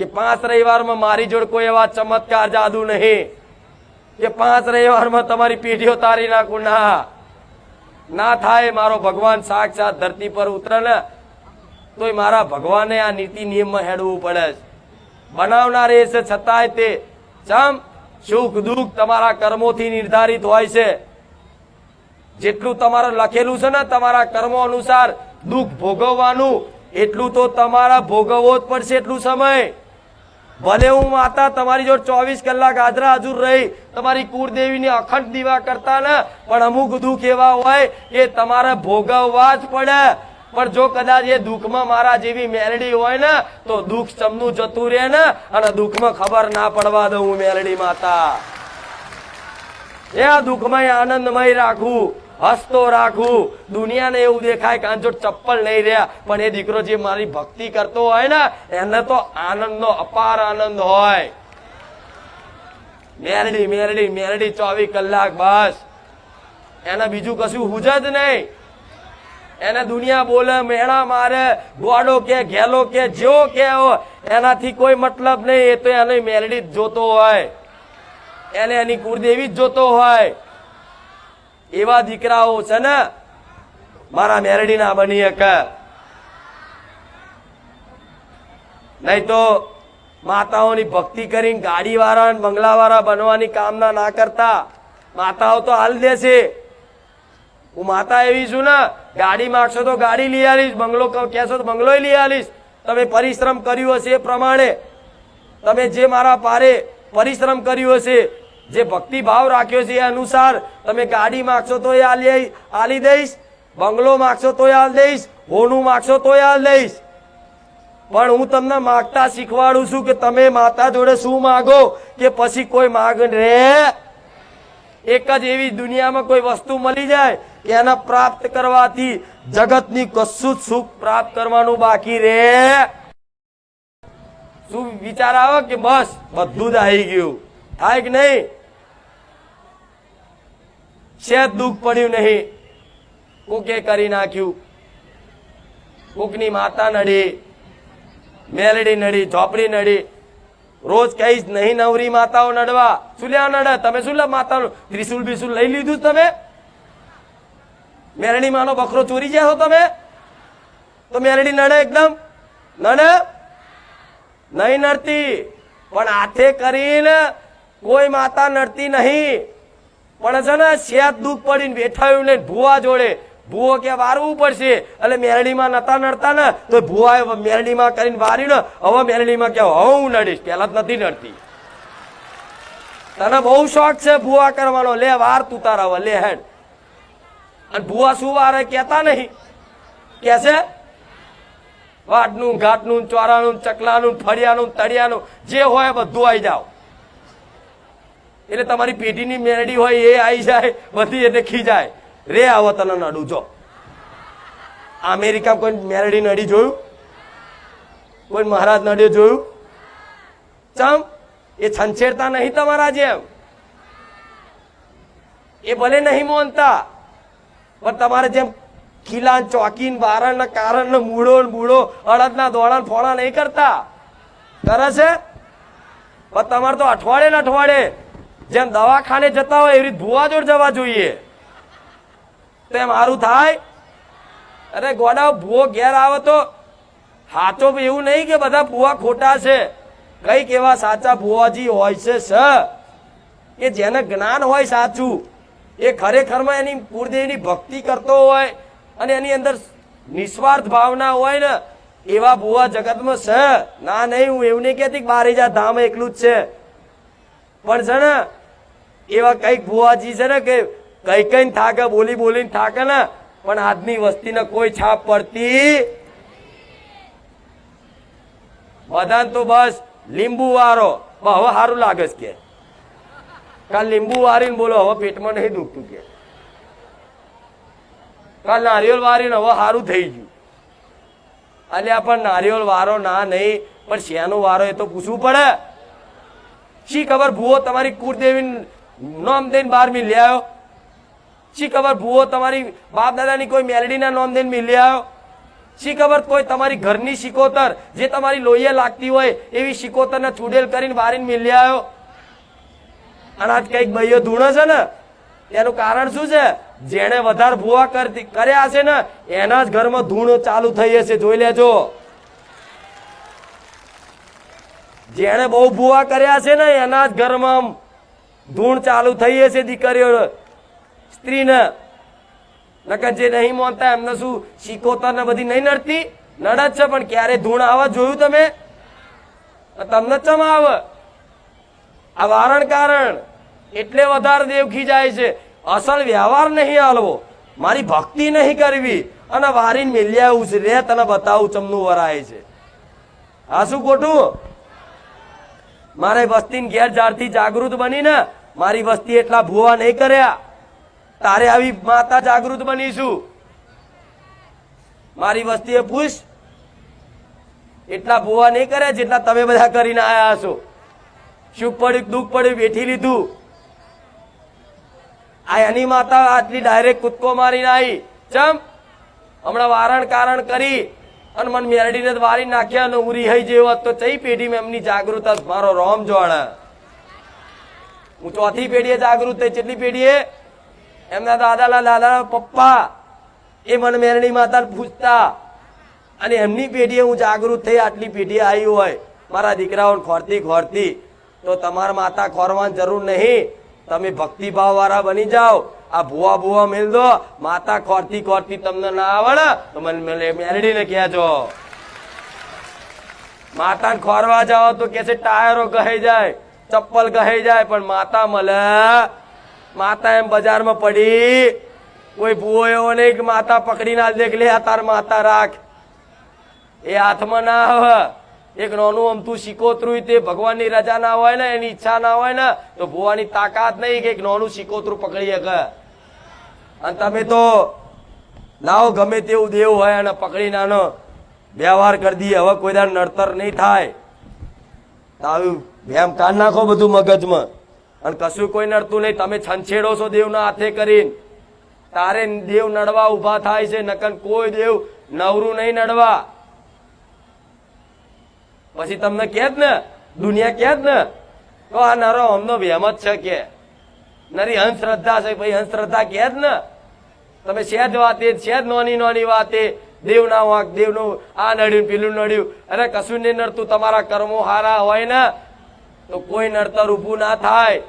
કે પાંચ રવિવારમાં મારી જોડે કોઈ એવા ચમત્કાર જાદુ નહીં. કે પાંચ રવિવારમાં તમારી પેઢીઓ તારી નાખું. ના. ના થાય, મારો ભગવાન સાક્ષાત ધરતી પર ઉતરે ને, તોય મારા ભગવાને આ નીતિ નિયમમાં હેડવું પડે છે. બનાવનાર એ છે, છતાંય તે ચમ સુખ દુઃખ તમારા કર્મોથી નિર્ધારિત હોય છે. જેટલું તમારે લખેલું છે ને, તમારા કર્મો અનુસાર દુઃખ ભોગવવાનું, એટલું તો તમારા ભોગવવો જ પડશે એટલું સમય. ભલે હું માતા, તમારી જોડે ચોવીસ કલાક હાજરા હાજર રહી, તમારી કુળદેવીની અખંડ દીવા કરતા ને, પણ અમુક દુઃખ એવા હોય કે તમારે ભોગવવા જ પડે. પણ જો કદાચ એ દુઃખમાં મારા જેવી મેલડી હોય ને, તો દુઃખ ચમનું જતું રહે ને, અને દુઃખમાં ખબર ના પડવા દઉં મેલડી માતા. એ આ દુઃખમાં આનંદમય રાખવું. હસતો રાખું. દુનિયાને એવું દેખાય કે જો ચપ્પલ નહીં રહ્યા. પણ એ દીકરો જે મારી ભક્તિ કરતો હોય ને, એને તો આનંદનો અપાર આનંદ હોય. મેરડી મેરડી મેરડી ચોવીસ કલાક બસ. એને બીજું કશું હુજ જ નહીં. એને દુનિયા બોલે મેળા મારે, ગોડો કે, ઘેલો કે, જેવો કે એનાથી કોઈ મતલબ નહીં. એ તો એને મેરડી જ જોતો હોય. એને એની કુળદેવી જ જોતો હોય. એવા દીકરાઓ છે ને, મારા મેરડી ના બની એક નહીં તો માતાઓની ભક્તિ કરીને ગાડી વાળા બંગલા વાળા બનવાની કામના ના કરતા. માતાઓ તો હાલ દેશે હું માતા એવી છું ને, ગાડી માગશો તો ગાડી લઈ આલીશ બંગલો કહેશો તો બંગલો લઈ આવીશ. તમે પરિશ્રમ કર્યું હશે એ પ્રમાણે. તમે જે મારા પારે પરિશ્રમ કર્યું હશે જે ભક્તિ ભાવ રાખ્યો છે એ અનુસાર તમે ગાડી માગશો તો એ આલી આલી દઈશ, બંગલો માગશો તો આલ દઈશ, હોનું માગશો તો આલ દઈશ. પણ હું તમને માગતા શીખવાડું છું કે તમે માતા જોડે શું માગો કે પછી કોઈ માગ રે એક જ એવી દુનિયામાં કોઈ વસ્તુ મળી જાય કે એને પ્રાપ્ત કરવાથી જગતની કશું જ સુખ પ્રાપ્ત કરવાનું બાકી રે શું વિચાર આવે કે બસ બધું જ આવી ગયું? થાય કે નહીં? શેત દુઃખ પડ્યું નહીં. કોકે કરી નાખ્યું. કોકની માતા નડી, મેલડી નડી, ઝોપડી નડી. રોજ કહીશ નહીં નવરી માતાઓ નડવા. લેવા નડે, તમે શું માતાનું ત્રિશુલ બિશુલ લઈ લીધું તમે? મેરડી માનો બકરો ચોરી ગયા તમે? તો મેરડી નડે એકદમ? નડે? નહીં નડતી. પણ હાથે કરીને કોઈ માતા નડતી નહીં. પણ છે ને શેત દુઃખ પડીને બેઠાયું ને ભૂવા જોડે. ભૂવો કે વારવું પડશે. એટલે મેરડીમાં નતા નડતા ને તો ભૂવા મેરડીમાં કરીને વારી ને હવે મેરડીમાં કે હવે હું નડીશ. પેલા જ નથી નડતી. તને બહુ શોખ છે ભૂવા કરવાનો. લે વાર તું તારા હવે, લે હેડ. અને ભૂવા શું વારે કેતા નહીં. કે છે? વાટનું ઘાટનું ચોરાનું ચકલાનું ફળિયાનું તળિયાનું જે હોય બધું આવી જાવ એટલે તમારી પેટીની મેરડી હોય એ આવી જાય, બધી એટલે ખીજાય. રે આવો તને નડું, જો. અમેરિકા કોઈ મેરડી નડી જોયું? કોઈ મહારાજ નડ્યો જોયું? ચમ, એ છંછેડતા નહીં તમારા જેમ. એ ભલે નહીં મોનતા, પણ તમારે જેમ કિલ્લા ચોકીન બારણ કારણ મૂળો બૂળો અડદના દોડા ને ફોડા નહીં કરતા. કરે છે? પણ તમારે તો અઠવાડિયે ને અઠવાડિયે જેમ દવાખાને જતા હોય એવી રીતે ભૂવા જોડ જવા જોઈએ. તેમ સારું થાય. અરે ગોડા, ભૂવો ઘેર આવે તો હાચો એવું નહીં કે બધા ભૂવા ખોટા છે. કંઈક એવા સાચા ભુવાજી હોય છે, સ. કે જેને જ્ઞાન હોય સાચું. એ ખરેખરમાં એની કુળદેવીની ભક્તિ કરતો હોય અને એની અંદર નિસ્વાર્થ ભાવના હોય ને, એવા ભુવા જગતમાં છે ના નહીં, હું એવું નહીં કહેતી બારેજા ધામ એકલું જ છે. પણ ને એવા કંઈક ભુવાજી છે ને કે કઈ કઈ થાકે, બોલી બોલીને થાકે ને, પણ આજની વસ્તીને કોઈ છાપ પડતી બધાને તો બસ લીંબુ વારો. હવે સારું લાગે છે કે. કાલ લીંબુ વારીને બોલો, હવે પેટમાં નહીં દુખતું કે. કાલ નારિયેળ વારીને હવે સારું થઈ ગયું. અલ્યા, પણ નારિયેળ વારો ના નહીં, પણ શેનો વારો એ તો પૂછવું પડે. શી ખબર, ભૂવો તમારી કુળદેવી નોમ દઈને બહાર મિલી આવ્યો શી ખબર ભૂવો તમારી બાપ દાદાની કોઈ મેલડીના નોમ દઈને મિલી આવ્યો શી ખબર કોઈ તમારી ઘરની શિકોતર જે તમારી લોહીએ લાગતી હોય એવી શિકોતરને ચૂડેલ કરીને બારીને મિલી આવ્યો અને આજ કંઈક ભાઈઓ ધૂણો છે ને? એનું કારણ શું છે? જેણે વધારે ભૂવા કરતી કર્યા હશે ને, એના જ ઘરમાં ધૂણો ચાલુ થઈ હશે, જોઈ લેજો. જેણે બહુ ભૂવા કર્યા છે ને, એના જ ઘરમાં ધૂણ ચાલુ થઈ હશે દીકરીઓ. સ્ત્રીને નકર જે નહીં માનતા એમને શું શીખોતર ને બધી નહીં નડતી? નડે છે, પણ ક્યારે ધૂણ આવા જોયું તમે? તમને ચમ આવે? આ વારણ કારણ એટલે વધારે દેવખી જાય છે. અસલ વ્યવહાર નહીં હાલવો. મારી ભક્તિ નહીં કરવી. અને વારીને મેલ્યા આવું છે રે, તને બતાવું ચમનું વરાય છે. આ શું ખોટું? મારે વસ્તી ઘેર જાળથી જાગૃત બની ને મારી વસ્તી એટલા ભૂવા નહીં કર્યા. તારે આવી માતા જાગૃત બનીશું. મારી વસ્તીએ પૂછ, એટલા ભૂવા નહીં કર્યા જેટલા તમે બધા કરીને આયા હશો. સુખ પડ્યું, દુઃખ પડ્યું બેઠી લીધું? આ એની માતા આટલી ડાયરેક્ટ કૂદકો મારીને આવી. ચમ, હમણાં વારણ કારણ કરી અને મને મેરડીને વારી નાખ્યા અને ઉરી હઈ જેવો તો ચઈ પેઢીમાં એમની જાગૃત જ? મારો રોમ જોડે હું ચોથી પેઢીએ જાગૃત થઈ કેટલી પેઢીએ? એમના દાદાના દાદા પપ્પા એ મને મેરણી માતા પૂછતા અને એમની પેઢીએ હું જાગૃત થઈ, આટલી પેઢી આવી હોય. મારા દીકરાઓને ખોરતી ખોરતી. તો તમારા માતા ખોરવાની જરૂર નહીં. તમે ભક્તિભાવ વાળા બની જાઓ. આ ભુવા ભુવા મેલ દો. માતા ખોરતી ખોરતી તમને ના આવડે, તો મને મેરડીને કહેજો માતાને ખોરવા જાઓ તો કે છે, ટાયરો કહે જાય. ચપ્પલ ગહાઈ જાય, પણ માતા મળે. માતા એમ બજારમાં પડી. કોઈ ભૂવો એવો નહીં કે માતા પકડી ના દેખ લે તાર માતા રાખ. એ હાથમાં ના આવે. એક નાનું અમથું શિકોતરું તે ભગવાનની રજા ના હોય ને, એની ઈચ્છા ના હોય ને, તો ભુવાની તાકાત નહીં કે એક નાનું શિકોતરું પકડી શકે. અને તમે તો લાવો, ગમે તેવું દેવ હોય અને પકડી નાનો વ્યવહાર કરી દઈએ. હવે કોઈ નડતર નહીં થાય. આવ્યું એમ કાઢ નાખો બધું મગજમાં. અને કશું કોઈ નડતું નહીં. તમે છંછેડો છો દેવના હાથે કરીને. તારે દેવ નડવા ઊભા થાય છે. નકન કોઈ દેવ નવરું નહીં નડવા. પછી તમને કે જ ને, દુનિયા કે જ ને, તો આ નરો અમનો વહેમ જ છે કે. નરી અંધશ્રદ્ધા છે. ભાઈ અંધશ્રદ્ધા કે જ ને, તમે સેજ વાતે જ નોની નોની વાતે, દેવના વાંક, દેવનું આ નડ્યું, પેલું નડ્યું. અરે કશું નહીં નડતું. તમારા કર્મો હારા હોય ને તો કોઈ નડતર ઊભું ના થાય.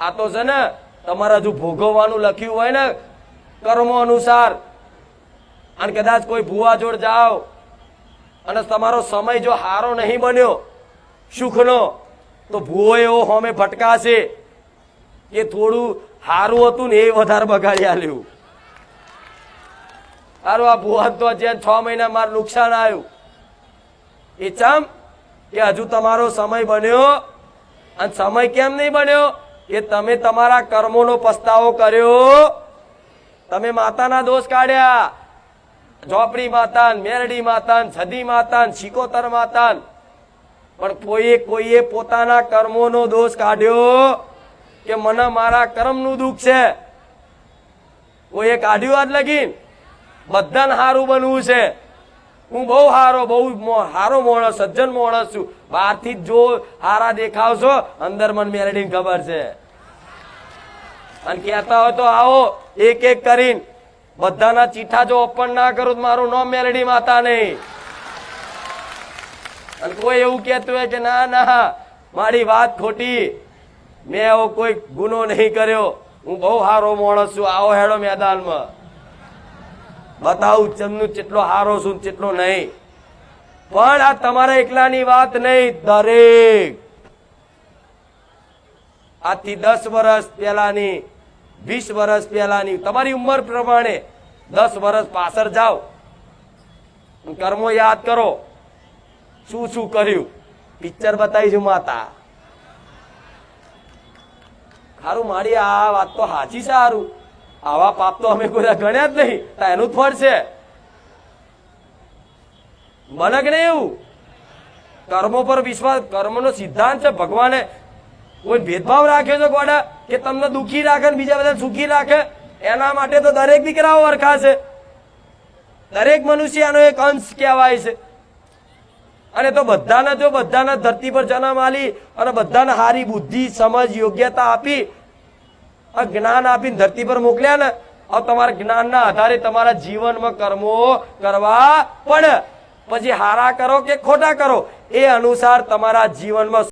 આ તો છે ને, તમારે હજુ ભોગવવાનું લખ્યું હોય ને, કર્મો અનુસાર. અને કદાચ કોઈ ભુવા જોડ જાઓ, અને તમારો સમય જો હારો નહીં બન્યો, સુખનો, તો ભૂવો એવો હોમે ભટકાશે. કે થોડું હારું હતું ને એ વધારે બગાડી આલ્યું. સારું આ ભુવા તો જેમ છ મહિના મારું નુકસાન આવ્યું. એ ચમ કે હજુ તમારો સમય બન્યો અને સમય કેમ નહીં બન્યો? એ તમે તમારા કર્મોનો પસ્તાવો કર્યો. તમે માતાના દોષ કાઢ્યા. ઝોપડી માતાન, મેરડી માતાન સદી માતાન, શિકોતર માતાન. પણ કોઈએ કોઈએ પોતાના કર્મોનો દોષ કાઢ્યો કે મને મારા કર્મનું દુઃખ છે? કોઈએ કાઢ્યું આજ લગીન? બધાને સારું બનવું છે. હું બહુ હારો બહુ હારો માણસ, સજ્જન માણસ છું. બહારથી થી જો હારા દેખાવશો અંદર મન મેરડીને ખબર છે. અને કહેતા હોય તો આવો, એક એક કરીને. બધાના ચીઠા જો ઓપન ના કરું તો મારું નામ મેલડી માતા નહીં. અને કોઈ એવું કહેતું હોય કે ના ના, મારી વાત ખોટી. મેં એવો કોઈ ગુનો નહીં કર્યો. હું બહુ સારો માણસ છું. આવો હેડો મેદાનમાં. બતાવું ચમનું કેટલો હારો છું ચેટલો નહીં. પણ આ તમારા એકલાની વાત નહીં, દરેક. આજથી દસ વર્ષ પહેલાની, વીસ વર્ષ પહેલાની, તમારી ઉંમર પ્રમાણે દસ વર્ષ પાછળ જાઓ. કર્મો યાદ કરો. શું શું કર્યું? પિક્ચર બતાવીશું માતા. સારું મારી આ વાત તો સાચી સારું આવા પાપ તો અમે કોઈ ગણ્યા જ નહીં એનું ફળ છે. બને કે નહીં એવું? કર્મો પર વિશ્વાસ, કર્મનો સિદ્ધાંત છે, ભગવાને કોઈ ભેદભાવ રાખ્યો છે ગોડા, કે તમને દુઃખી રાખે ને બીજા બધા સુખી રાખે? એના માટે તો દરેક દીકરાઓ વરખા છે. દરેક મનુષ્યનો એક અંશ કહેવાય છે. અને તો બધાને જો બધાને ધરતી પર જન્મ આલી અને બધાને સારી બુદ્ધિ, સમજ, યોગ્યતા આપી આ જ્ઞાન આપીને ધરતી પર મોકલ્યા ને હવે તમારા જ્ઞાનના આધારે તમારા જીવનમાં કર્મો કરવા પણ પછી હારા કરો કે ખોટા કરો, એ અનુસાર તમારા જીવનમાં